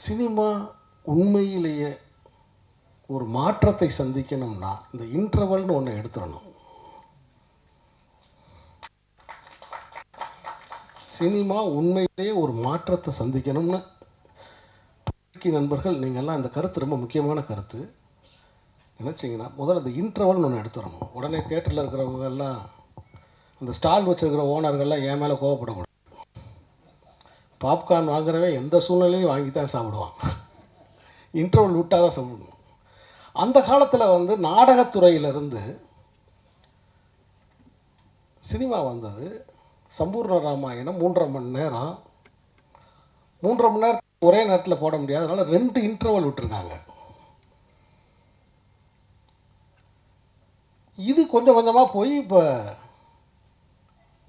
Cinema உண்மையிலேயே ஒரு மாற்றத்தை சந்திக்கணும்னா இந்த இன்டர்வல்னு ஒன்று எடுத்துடணும். சினிமா உண்மையிலேயே ஒரு மாற்றத்தை சந்திக்கணும்னு நண்பர்கள் நீங்கள்லாம் இந்த கருத்து ரொம்ப முக்கியமான கருத்து. நினச்சிங்கன்னா முதல்ல அந்த இன்டர்வல்னு ஒன்று எடுத்துடணும். உடனே தேட்டரில் இருக்கிறவங்கெல்லாம் அந்த ஸ்டால் வச்சுருக்கிற ஓனர்கள்லாம் என் மேலே கோவப்படக்கூடாது. பாப்கார்ன் வாங்குறவன் எந்த சூழ்நிலையும் வாங்கி தான் சாப்பிடுவான். இன்டர்வல் விட்டால் தான் சாப்பிடணும் அந்த காலத்தில் வந்து நாடகத்துறையிலிருந்து சினிமா வந்தது. சம்பூர்ண ராமாயணம் மூன்றரை மணி நேரம். மூன்றரை மணி நேரம் ஒரே நேரத்தில் போட முடியாது. அதனால் ரெண்டு இன்டர்வல் விட்டுருக்காங்க இது கொஞ்சம் கொஞ்சமாக போய் இப்போ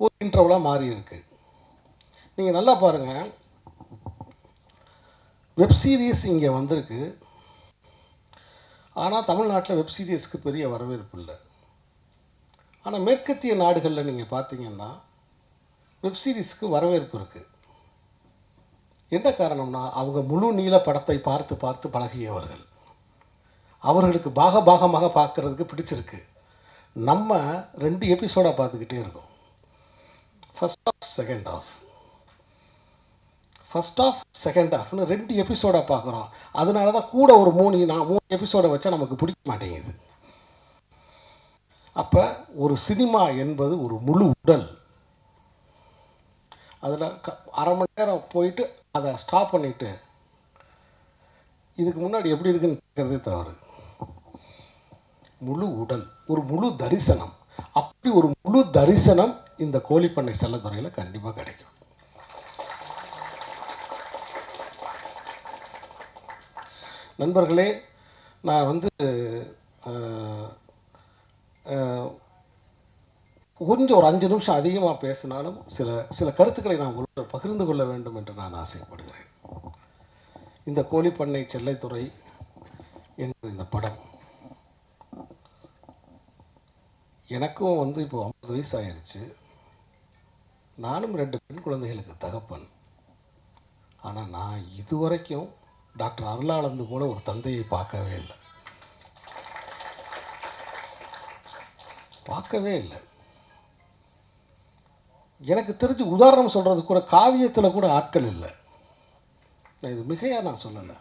ஒரு இன்டர்வலாக மாறி இருக்குது நீங்கள் நல்லா பாருங்கள் வெப் சீரிஸ் இங்கே வந்திருக்கு. ஆனால் தமிழ்நாட்டில் வெப் சீரிஸ்க்கு பெரிய வரவேற்பு இல்லை. ஆனால் மேற்கத்திய நாடுகளில் நீங்கள் பார்த்தீங்கன்னா வெப் சீரிஸ்க்கு வரவேற்பு இருக்குது என்ன காரணம்னா அவங்க முழு நீள படத்தை பார்த்து பார்த்து பழகியவர்கள். அவர்களுக்கு பாக பாகமாக பார்க்கறதுக்கு பிடிச்சிருக்கு. நம்ம ரெண்டு எபிசோடாக பார்த்துக்கிட்டே இருக்கோம். First half second half first half second ஆஃப்னு ரெண்டு எபிசோடாக பார்க்குறோம். அதனால தான் கூட ஒரு மூணு நான் மூணு எபிசோடை வச்சா நமக்கு பிடிக்க மாட்டேங்குது. அப்போ ஒரு சினிமா என்பது ஒரு முழு உடல். அதில் க அரை மணி நேரம் போயிட்டு அதை ஸ்டாப் பண்ணிவிட்டு இதுக்கு முன்னாடி எப்படி இருக்குன்னு கேட்குறதே தவறு. முழு உடல் ஒரு முழு தரிசனம். அப்படி ஒரு முழு தரிசனம் இந்த கோழிப்பண்ணை செல்லத்துறையில் கண்டிப்பாக கிடைக்கும். நண்பர்களே நான் வந்து கொஞ்சம் ஒரு அஞ்சு நிமிஷம் அதிகமாக பேசினாலும் சில சில கருத்துக்களை நான் உங்களோட பகிர்ந்து கொள்ள வேண்டும் என்று நான் ஆசைப்படுகிறேன். இந்த கோழிப்பண்ணை செல்லைத்துறை என்ற இந்த படம் எனக்கும் வந்து இப்போ ஐம்பது வயசு ஆயிடுச்சு நானும் ரெண்டு பெண் குழந்தைகளுக்கு தகப்பன். ஆனால் நான் இதுவரைக்கும் டாக்டர் அருளானந்து போல ஒரு தந்தையை பார்க்கவே இல்லை. பார்க்கவே இல்லை. எனக்கு தெரிஞ்சு உதாரணம் சொல்கிறது கூட காவியத்தில் கூட ஆட்கள் இல்லை. நான் இது மிகையாக நான் சொல்லலை.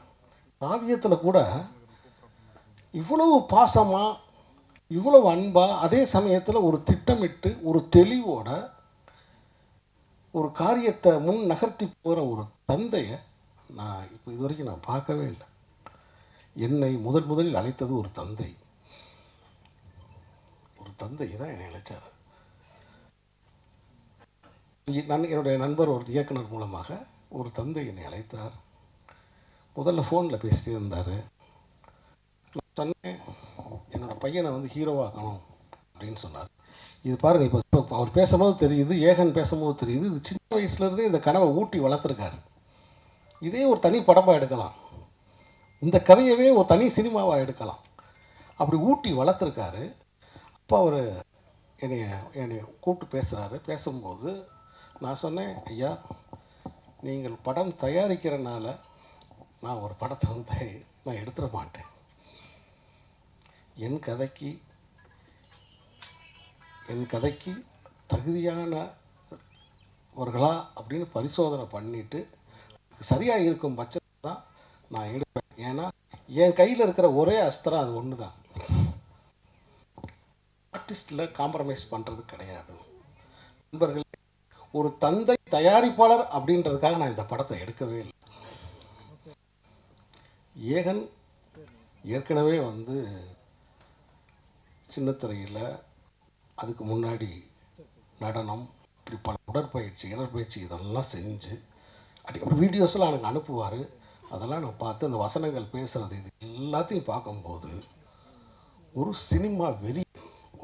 காவியத்தில் கூட இவ்வளவு பாசமாக இவ்வளவு அன்பாக அதே சமயத்தில் ஒரு திட்டமிட்டு ஒரு தெளிவோட ஒரு காரியத்தை முன் நகர்த்தி போகிற ஒரு தந்தையை நான் இப்போ இது வரைக்கும் நான் பார்க்கவே இல்லை. என்னை முதன் முதலில் அழைத்தது ஒரு தந்தை. ஒரு தந்தை தான் என்னை அழைச்சார். நன் நான் என்னுடைய நண்பர் ஒரு இயக்குனர் மூலமாக ஒரு தந்தை என்னை அழைத்தார். முதல்ல ஃபோனில் பேசிகிட்டே இருந்தார். நான் சொன்னேன் என்னோட பையனை வந்து ஹீரோவாக்கணும் அப்படின்னு சொன்னார். இது பாருங்கள் இப்போ இப்போ அவர் பேசும்போது தெரியுது ஏகன் பேசும்போது தெரியுது. இது சின்ன வயசுலேருந்தே இந்த கனவை ஊட்டி வளர்த்துருக்காரு. இதே ஒரு தனி படமாக எடுக்கலாம். இந்த கதையவே ஒரு தனி சினிமாவாக எடுக்கலாம். அப்படி ஊட்டி வளர்த்துருக்காரு. அப்போ அவர் என்னைய என்னைய கூப்பிட்டு பேசுகிறாரு பேசும்போது நான் சொன்னேன் ஐயா நீங்கள் படம் தயாரிக்கிறனால நான் ஒரு படத்தை வந்து நான் எடுத்துட மாட்டேன். என் கதைக்கு என் கதைக்கு தகுதியானவர்களா? அப்படின்னு பரிசோதனை பண்ணிவிட்டு சரியாக இருக்கும் பட்சத்தில் தான் நான் எடுப்பேன். ஏன்னா என் கையில் இருக்கிற ஒரே அஸ்திரம் அது ஒன்று தான் ஆர்டிஸ்டில் காம்ப்ரமைஸ் பண்ணுறது கிடையாது. நண்பர்கள் ஒரு தந்தை தயாரிப்பாளர் அப்படின்றதுக்காக நான் இந்த படத்தை எடுக்கவே இல்லை. ஏகன் ஏற்கனவே வந்து சின்னத்திரையில் அதுக்கு முன்னாடி நடனம் இப்படி பல உடற்பயிற்சி இடற்பயிற்சி இதெல்லாம் செஞ்சு அடிக்கடி வீடியோஸ்லாம் எனக்கு அனுப்புவார். அதெல்லாம் நான் பார்த்து அந்த வசனங்கள் பேசுகிறது இது எல்லாத்தையும் பார்க்கும்போது ஒரு சினிமா வெறி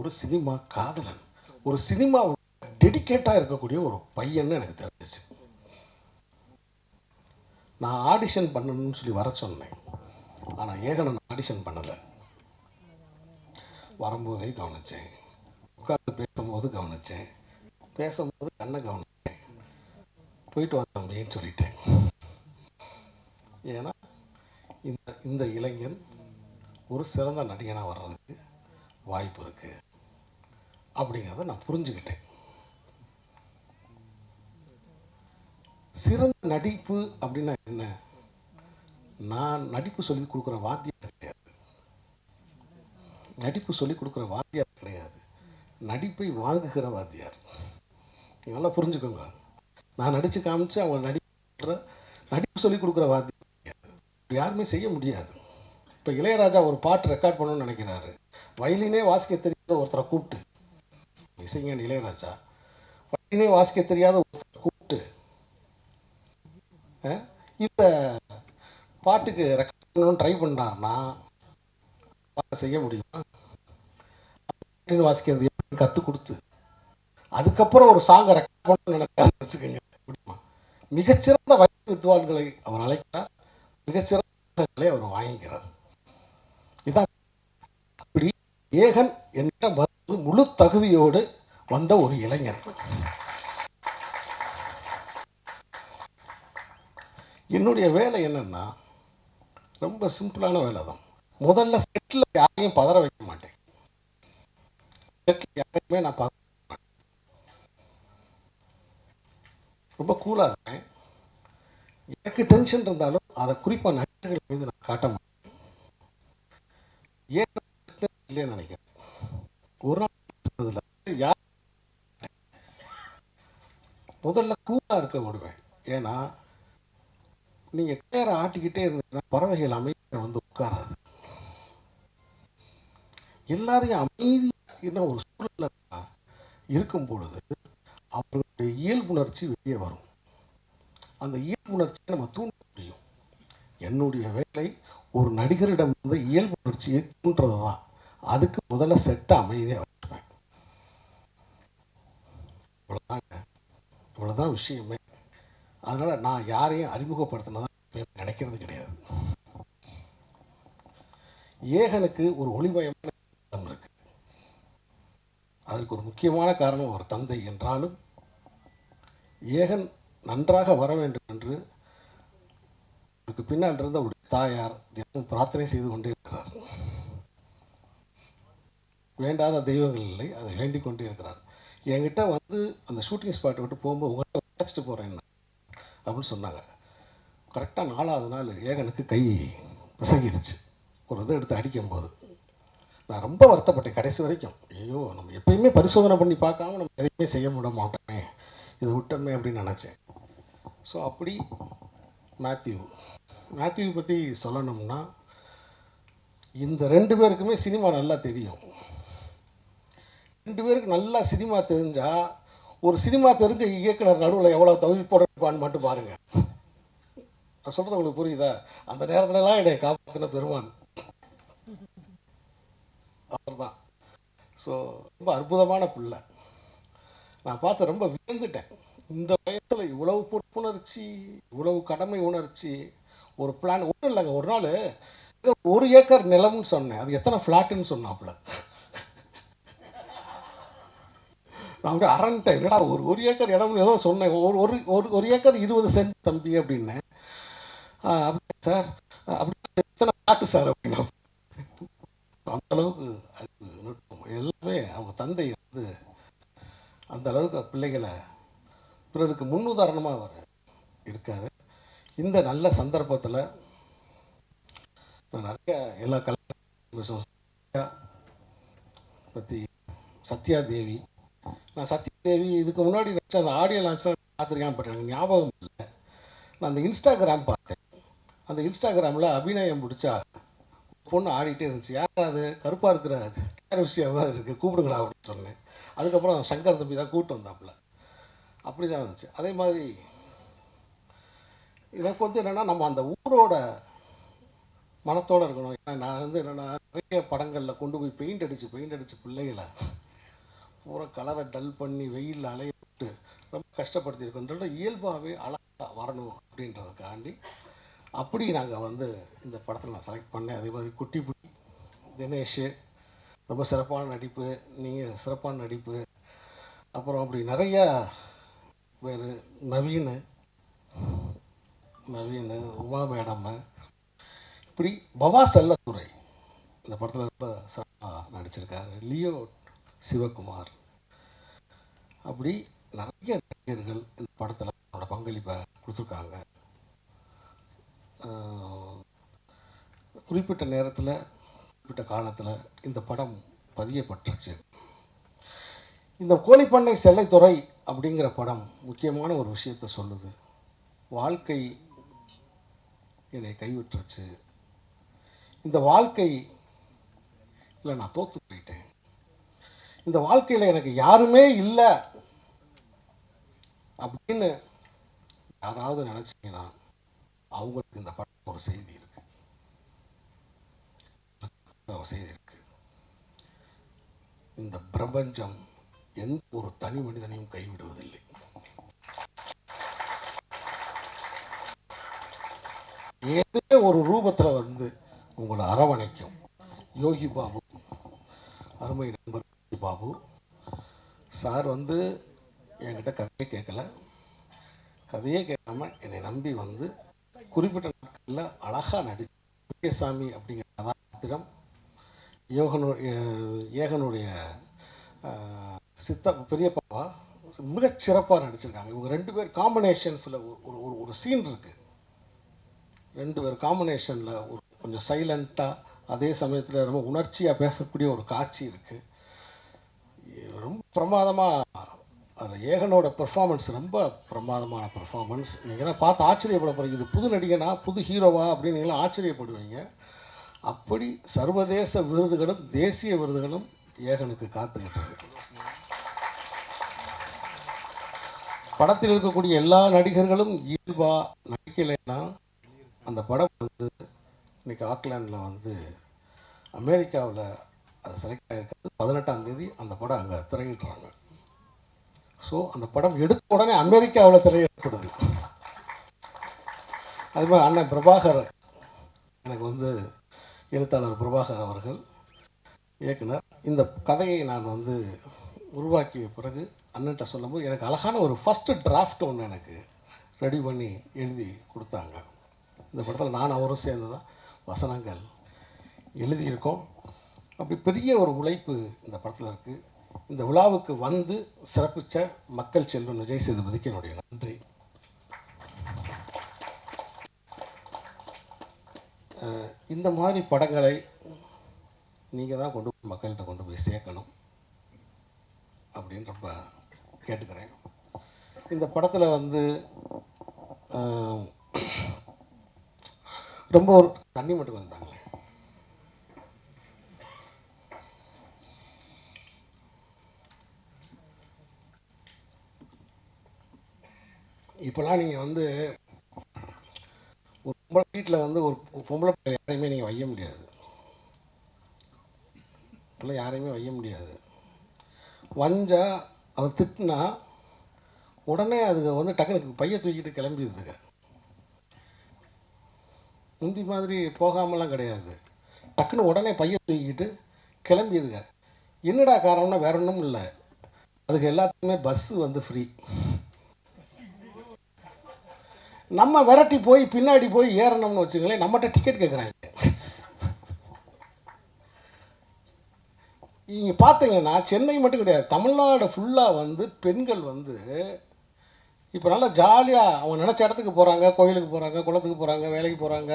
ஒரு சினிமா காதலன் ஒரு சினிமா டெடிக்கேட்டாக இருக்கக்கூடிய ஒரு பையன்னு எனக்கு தெரிஞ்சிச்சு. நான் ஆடிஷன் பண்ணணும்னு சொல்லி வர சொன்னேன். ஆனால் ஏகனன் ஆடிஷன் பண்ணலை. வரும்போதே கவனித்தேன் உட்கார்ந்து பேசும்போது கவனித்தேன் பேசும்போது கண்ணை கவனித்தேன் போயிட்டு வர தம்பின்னு சொல்லிட்டேன். ஏன்னா இந்த இந்த இளைஞன் ஒரு சிறந்த நடிகனாக வர்றதுக்கு வாய்ப்பு இருக்குது அப்படிங்கிறத நான் புரிஞ்சுக்கிட்டேன். சிறந்த நடிப்பு அப்படின்னா என்ன? நான் நடிப்பு சொல்லி கொடுக்குற வாத்தியார் கிடையாது. நடிப்பு சொல்லி கொடுக்குற வாத்தியார் கிடையாது. நடிப்பை வாங்குகிற வாத்தியார். நல்லா புரிஞ்சுக்கோங்க. நான் நடித்து காமிச்சு அவங்க நடிக்கிற நடிப்பு சொல்லி கொடுக்குற வாத்தியம் யாருமே செய்ய முடியாது. இப்போ இளையராஜா ஒரு பாட்டு ரெக்கார்ட் பண்ணணும்னு நினைக்கிறாரு. வயலினே வாசிக்க தெரியாத ஒருத்தரை கூப்பிட்டு. இசைஞன் இளையராஜா. வயலினே வாசிக்க தெரியாத ஒருத்தரை கூப்பிட்டு. இந்த பாட்டுக்கு ரெக்கார்ட் பண்ணணும்னு ட்ரை பண்ணாருன்னா செய்ய முடியுமா? வாசிக்கிறது கற்றுக் கொடுத்து அதுக்கப்புறம் ஒரு சாங்கை ரெக்கார்ட் பண்ணணும்னு நினைச்சாருன்னு வச்சுக்கோங்க. மிகச்சிறந்த வைத்திய வித்வான்களை அவர் அழைக்கிறார். மிகச்சிறந்த புத்தகங்களை அவர் வாங்கிக்கிறார். இதான் அப்படி ஏகன் என்ற முழு தகுதியோடு வந்த ஒரு இளைஞர். என்னுடைய வேலை என்னன்னா ரொம்ப சிம்பிளான வேலை தான். முதல்ல செட்டில் யாரையும் பதற வைக்க மாட்டேன். செட்டில் யாரையுமே நான் பதற ரொம்ப கூலாக இருப்பேன் எனக்கு டென்ஷன் இருந்தாலும் அதை குறிப்பாக நடிகர்கள் மீது நான் காட்ட மாட்டேன். ஏன் இல்லைன்னு நினைக்கிறேன். ஒரு நாள் யார் முதல்ல கூலாக இருக்க விடுவேன். ஏன்னா நீங்கள் கேரை ஆட்டிக்கிட்டே இருந்தீங்கன்னா பறவைகள் அமைதியாக வந்து உட்காராது. எல்லாரையும் அமைதியான ஒரு சூழல்ல இருக்கும் பொழுது அவர்கள் இயல்புணர்ச்சி வெளியே வரும். அந்த இயல்புணர்ச்சியை நம்ம தூண்ட முடியும். என்னுடைய வேலை ஒரு நடிகரிடம் வந்து இயல்புணர்ச்சியை தூண்டுறது தான் அதுக்கு முதல்ல செட்டை அமைதியாக வச்சுப்பேன். இவ்வளோதாங்க இவ்வளோதான் விஷயமே. அதனால் நான் யாரையும் அறிமுகப்படுத்தினதான் நினைக்கிறது கிடையாது. ஏகனுக்கு ஒரு ஒளிமயமான இருக்கு. அதற்கு ஒரு முக்கியமான காரணம் ஒரு தந்தை என்றாலும் ஏகன் நன்றாக வர வேண்டும் என்று அவருக்கு பின்னால் இருந்த அவருடைய தாயார் தினமும் பிரார்த்தனை செய்து கொண்டே இருக்கிறார். வேண்டாத தெய்வங்கள் இல்லை அதை வேண்டிக் கொண்டே இருக்கிறார். என்கிட்ட வந்து அந்த ஷூட்டிங் ஸ்பாட்டை விட்டு போகும்போது உங்கள்கிட்ட அடைச்சிட்டு போகிறேன் அப்படின்னு சொன்னாங்க. கரெக்டாக நாலாவது நாள் ஏகனுக்கு கை பிசங்கிருச்சு. ஒரு இதை எடுத்து அடிக்கும்போது. நான் ரொம்ப வருத்தப்பட்டேன் கடைசி வரைக்கும். ஐயோ நம்ம எப்பயுமே பரிசோதனை பண்ணி பார்க்காம நம்ம எதையுமே செய்ய விட மாட்டோமே. இது விட்டோமே அப்படின்னு நினச்சேன். ஸோ அப்படி மேத்யூ. மேத்யூ பற்றி சொல்லணும்னா இந்த ரெண்டு பேருக்குமே சினிமா நல்லா தெரியும். ரெண்டு பேருக்கு நல்லா சினிமா தெரிஞ்சால் ஒரு சினிமா தெரிஞ்ச இயக்குனர் நடுவில் எவ்வளோ தவிர்ப்பான்னு மட்டும் பாருங்கள் நான் சொல்கிறது உங்களுக்கு புரியுதா? அந்த நேரத்துலலாம் என்னை காப்பாற்றின பெருமான். அவர் தான் ஸோ ரொம்ப அற்புதமான பிள்ளை. நான் பார்த்து ரொம்ப வியந்துட்டேன். இந்த வயசில் இவ்வளவு பொறுப்புணர்ச்சி இவ்வளவு கடமை உணர்ச்சி ஒரு பிளான் ஒன்றும் இல்லைங்க. ஒரு நாள் ஏதோ ஒரு ஏக்கர் நிலம்னு சொன்னேன். அது எத்தனை ஃப்ளாட்டுன்னு சொன்னாப்புல. நான் அப்படியே அரண்டேன் என்னடா ஒரு ஒரு ஏக்கர் இடம்னு ஏதோ சொன்னேன். ஒரு ஒரு ஒரு ஒரு ஏக்கர் இருபது சென்ட் தம்பி அப்படின்னேன் அப்படி சார்? அப்படி எத்தனை ஃப்ளாட்டு சார் அப்படின்னா? அந்த அளவுக்கு நுட்பம் எல்லாமே அவங்க தந்தை வந்து அந்த அளவுக்கு பிள்ளைகளை பிறருக்கு முன்னுதாரணமாக அவர் இருக்கார். இந்த நல்ல சந்தர்ப்பத்தில் நான் நிறைய எல்லா கலைஞர்களும் பற்றி சத்யா தேவி. நான் சத்யா தேவி இதுக்கு முன்னாடி வச்ச அந்த ஆடியோ லான்ச்லாம் பார்த்துருக்கேன் பட் எனக்கு ஞாபகம் இல்லை. நான் அந்த இன்ஸ்டாகிராம் பார்த்தேன். அந்த இன்ஸ்டாகிராமில் அபிநயம் பிடிச்சா பொண்ணு ஆடிட்டே இருந்துச்சு. யார் அது? கருப்பாக இருக்கிற கேர விஷயம் இருக்குது கூப்பிடுங்களா அப்படின்னு சொன்னேன். அதுக்கப்புறம் சங்கர் தம்பி தான் கூப்பிட்டு வந்தாப்புல. அப்படி தான் இருந்துச்சு. அதே மாதிரி எனக்கு வந்து என்னென்னா நம்ம அந்த ஊரோட மனத்தோடு இருக்கணும். ஏன்னா நான் வந்து என்னென்னா நிறைய படங்களில் கொண்டு போய் பெயிண்ட் அடித்து பெயிண்ட் அடித்து பிள்ளைகளை பூரா கலரை டல் பண்ணி வெயிலில் அலைய விட்டு ரொம்ப கஷ்டப்படுத்தியிருக்கோன்றத இயல்பாகவே அழகாக வரணும் அப்படின்றதுக்காண்டி அப்படி நாங்கள் வந்து இந்த படத்தில் நான் செலக்ட் பண்ணேன். அதே மாதிரி குட்டி புட்டி தினேஷ் ரொம்ப சிறப்பான நடிப்பு நீங்கள் சிறப்பான நடிப்பு. அப்புறம் அப்படி நிறையா பேர் நவீன் நவீன் உமா மேடம் இப்படி பவா செல்லத்துறை இந்த படத்தில் ரொம்ப சிறப்பாக நடிச்சிருக்காரு. லியோ சிவகுமார். அப்படி நிறைய நடிகர்கள் இந்த படத்தில் அவரோட பங்களிப்பை கொடுத்துருக்காங்க. குறிப்பிட்ட நேரத்தில் குறிப்பிட்ட காலத்தில் இந்த படம் பதியப்பட்டுருச்சு. இந்த கோழிப்பண்ணை செல்லைத்துறை அப்படிங்கிற படம் முக்கியமான ஒரு விஷயத்தை சொல்லுது. வாழ்க்கை என்னை கைவிட்டுருச்சு. இந்த வாழ்க்கை இல்லை நான் தோற்று போயிட்டேன். இந்த வாழ்க்கையில் எனக்கு யாருமே இல்லை அப்படின்னு யாராவது நினச்சிங்கன்னா அவங்களுக்கு இந்த படம் ஒரு செய்தி இருக்குது நாம் செய்திருக்கு. இந்த பிரபஞ்சம் எந்த ஒரு தனி மனிதனையும் கைவிடுவதில்லை. ஏதோ ஒரு ரூபத்தில் வந்து உங்களை அரவணைக்கும். யோகி பாபு. அருமை நண்பர் யோகி பாபு. சார் வந்து என்கிட்ட கதையை கேட்கல. கதையே கேட்காம என்னை நம்பி வந்து குறிப்பிட்ட நாட்களில் அழகாக நடி பெரியசாமி அப்படிங்கிற கதாபாத்திரம் யோகனு ஏகனுடைய அஹ், சித்த பெரியப்பாவா மிகச் சிறப்பாக நடிச்சிருக்காங்க. இவங்க ரெண்டு பேர் காம்பினேஷன்ஸில் ஒரு ஒரு ஒரு சீன் இருக்குது ரெண்டு பேர் காம்பினேஷனில் ஒரு கொஞ்சம் சைலண்ட்டாக அதே சமயத்தில் ரொம்ப உணர்ச்சியாக பேசக்கூடிய ஒரு காட்சி இருக்குது ரொம்ப பிரமாதமாக அந்த ஏகனோட பெர்ஃபார்மன்ஸ் ரொம்ப பிரமாதமான பெர்ஃபார்மன்ஸ் நீங்களாம் பார்த்து ஆச்சரியப்பட போகிறீங்க இது புது நடிகனா புது ஹீரோவா அப்படின்னு நீங்களாம் ஆச்சரியப்படுவீங்க. அப்படி சர்வதேச விருதுகளும் தேசிய விருதுகளும் ஏகனுக்கு காத்துக்கிட்டு இருக்கு படத்தில் இருக்கக்கூடிய எல்லா நடிகர்களும் இயல்பா நடிக்கலைன்னா அந்த படம் வந்து இன்னைக்கு ஆக்லாண்டில் வந்து அமெரிக்காவில் அது செலக்ட் ஆகிருக்காது பதினெட்டாம் தேதி அந்த படம் அங்கே திரையிடுறாங்க. ஸோ அந்த படம் எடுத்த உடனே அமெரிக்காவில் திரையிடப்படுது. அது மாதிரி அண்ணன் பிரபாகர் எனக்கு வந்து எழுத்தாளர் பிரபாகர் அவர்கள் இயக்குனர். இந்த கதையை நான் வந்து உருவாக்கிய பிறகு அண்ணன்ட்ட சொல்லும்போது எனக்கு அழகான ஒரு ஃபஸ்ட்டு டிராஃப்ட் ஒன்று எனக்கு ரெடி பண்ணி எழுதி கொடுத்தாங்க. இந்த படத்தில் நான் அவரும் சேர்ந்து தான் வசனங்கள் எழுதியிருக்கோம். அப்படி பெரிய ஒரு உழைப்பு இந்த படத்தில் இருக்குது இந்த விழாவுக்கு வந்து சிறப்பித்த மக்கள் செல்வன் விஜய் சேதுபதிக்கு என்னுடைய நன்றி. இந்த மாதிரி படங்களை நீங்கள் தான் கொண்டு போய் மக்கள்கிட்ட கொண்டு போய் சேர்க்கணும் அப்படின்னு ரொம்ப கேட்டுக்கிறேன். இந்த படத்தில் வந்து ரொம்ப ஒரு தண்ணி மட்டும் வந்தாங்களே. இப்போலாம் நீங்கள் வந்து ஒரு பொம்பளை வீட்டில் வந்து ஒரு பொம்பளை பிள்ளை யாரையுமே நீங்கள் வைய முடியாது. பிள்ளை யாரையுமே வைய முடியாது. வஞ்சா அதை திட்டினா உடனே அதுக்கு வந்து டக்குனுக்கு பைய தூக்கிட்டு கிளம்பிடுதுங்க முந்தி மாதிரி போகாமலாம் கிடையாது. டக்குன்னு உடனே பைய தூக்கிட்டு கிளம்பிடுங்க என்னடா காரணம்னா வேற ஒன்றும் இல்லை. அதுக்கு எல்லாத்துக்குமே பஸ்ஸு வந்து ஃப்ரீ நம்ம விரட்டி போய் பின்னாடி போய் ஏறணும்னு வச்சுங்களேன் நம்மகிட்ட டிக்கெட் கேட்குறாங்க நீங்கள் பார்த்தீங்கன்னா சென்னை மட்டும் கிடையாது தமிழ்நாடு ஃபுல்லாக வந்து பெண்கள் வந்து இப்போ நல்லா ஜாலியாக அவங்க நினச்ச இடத்துக்கு போகிறாங்க கோயிலுக்கு போகிறாங்க குளத்துக்கு போகிறாங்க வேலைக்கு போகிறாங்க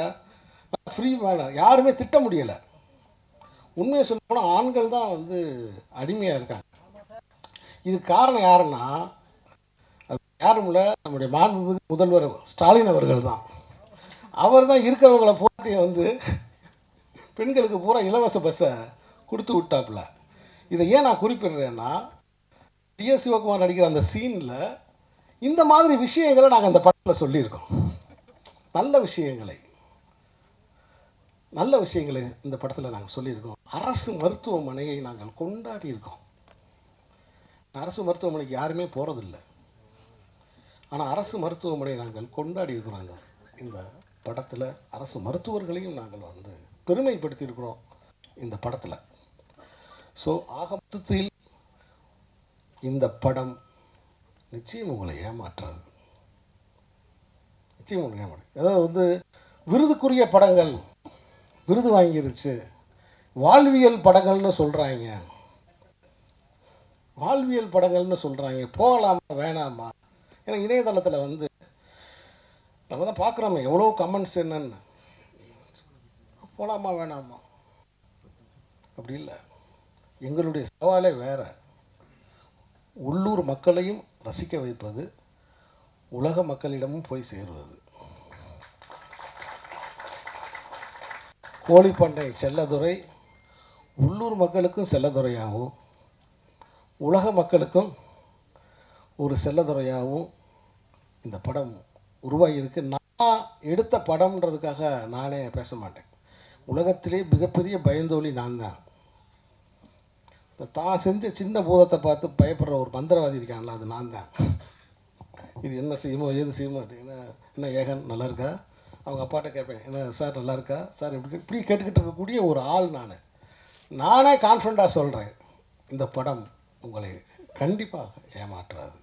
ஃப்ரீ வேணும் யாருமே திட்ட முடியலை. உண்மையை சொல்ல போனால் ஆண்கள் தான் வந்து அடிமையாக இருக்காங்க. இதுக்கு காரணம் யாருன்னா யாரும் இல்லை நம்முடைய மாண்புமிகு முதல்வர் ஸ்டாலின் அவர்கள் தான் அவர் தான் இருக்கிறவங்கள போட்டி வந்து பெண்களுக்கு பூரா இலவச பஸ்ஸை கொடுத்து விட்டாப்புல. இதை ஏன் நான் குறிப்பிடுறேன்னா டிஎஸ் சிவகுமார் நடிக்கிற அந்த சீனில் இந்த மாதிரி விஷயங்களை நாங்கள் அந்த படத்தில் சொல்லியிருக்கோம். நல்ல விஷயங்களை. நல்ல விஷயங்களை இந்த படத்தில் நாங்கள் சொல்லியிருக்கோம். அரசு மருத்துவமனையை நாங்கள் கொண்டாடி இருக்கோம் அரசு மருத்துவமனைக்கு யாருமே போகிறதில்லை ஆனால் அரசு மருத்துவமனை நாங்கள் கொண்டாடி இருக்கிறோங்க. இந்த படத்தில் அரசு மருத்துவர்களையும் நாங்கள் வந்து பெருமைப்படுத்தியிருக்கிறோம் இந்த படத்தில். ஸோ ஆக மொத்தத்தில் இந்த படம் நிச்சயம் உங்களை ஏமாற்றாது. நிச்சயம் உங்களை ஏமாற்று அதாவது வந்து விருதுக்குரிய படங்கள் விருது வாங்கிருச்சு. வாழ்வியல் படங்கள்னு சொல்கிறாங்க வாழ்வியல் படங்கள்னு சொல்கிறாங்க போகலாமா வேணாமா? ஏன்னா இணையதளத்தில் வந்து நம்ம தான் பார்க்குறோமே எவ்வளோ கமெண்ட்ஸ் என்னன்னு. போகலாமா வேணாமா? அப்படி இல்லை. எங்களுடைய சவாலே வேறு. உள்ளூர் மக்களையும் ரசிக்க வைப்பது உலக மக்களிடமும் போய் சேருவது. கோழிப்பண்டை செல்லதுரை உள்ளூர் மக்களுக்கும் செல்லதுறையாகவும் உலக மக்களுக்கும் ஒரு செல்லதுரையாகவும் இந்த படம் உருவாகியிருக்கு. நான் எடுத்த படம்ன்றதுக்காக நானே பேச மாட்டேன். உலகத்திலே மிகப்பெரிய பயந்தோலி நான் தான். இந்த தான் செஞ்ச சின்ன பூதத்தை பார்த்து பயப்படுற ஒரு மந்திரவாதி இருக்கான்ல அது நான் தான். இது என்ன செய்யுமோ ஏது செய்யுமோ என்ன என்ன ஏகன் நல்லா இருக்கா? அவங்க அப்பாட்ட கேட்பேன் என்ன சார் நல்லா இருக்கா? சார் இப்படி இப்படி கேட்டுக்கிட்டு இருக்கக்கூடிய ஒரு ஆள் நான். நானே கான்ஃபிடண்ட்டாக சொல்கிறேன் இந்த படம் உங்களை கண்டிப்பாக ஏமாற்றாது.